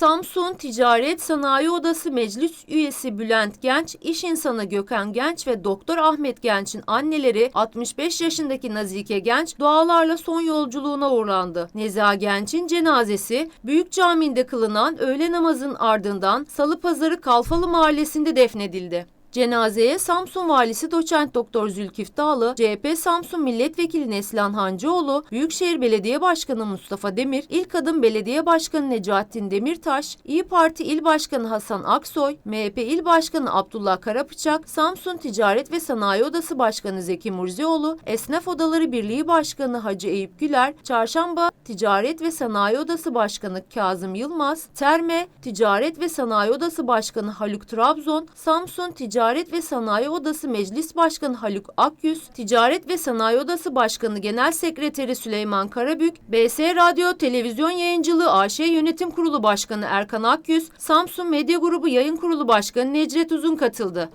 Samsun Ticaret Sanayi Odası Meclis Üyesi Bülent Genç, iş insanı Gökhan Genç ve Doktor Ahmet Genç'in anneleri 65 yaşındaki Nazike Genç dualarla son yolculuğuna uğurlandı. Neza Genç'in cenazesi Büyük Cami'nde kılınan öğle namazın ardından Salı Pazarı Kalfalı Mahallesi'nde defnedildi. Cenazeye Samsun Valisi Doçent Doktor Zülkif Dağlı, CHP Samsun Milletvekili Neslihan Hancıoğlu, Büyükşehir Belediye Başkanı Mustafa Demir, İlk Adım Belediye Başkanı Necaettin Demirtaş, İyi Parti İl Başkanı Hasan Aksoy, MHP İl Başkanı Abdullah Karapıçak, Samsun Ticaret ve Sanayi Odası Başkanı Zeki Murzioğlu, Esnaf Odaları Birliği Başkanı Hacı Eyüp Güler, Çarşamba Ticaret ve Sanayi Odası Başkanı Kazım Yılmaz, Terme Ticaret ve Sanayi Odası Başkanı Haluk Trabzon, Samsun Ticaret ve Sanayi Odası Meclis Başkanı Haluk Akyüz, Ticaret ve Sanayi Odası Başkanı Genel Sekreteri Süleyman Karabük, BS Radyo Televizyon Yayıncılığı AŞ Yönetim Kurulu Başkanı Erkan Akyüz, Samsun Medya Grubu Yayın Kurulu Başkanı Necdet Uzun katıldı.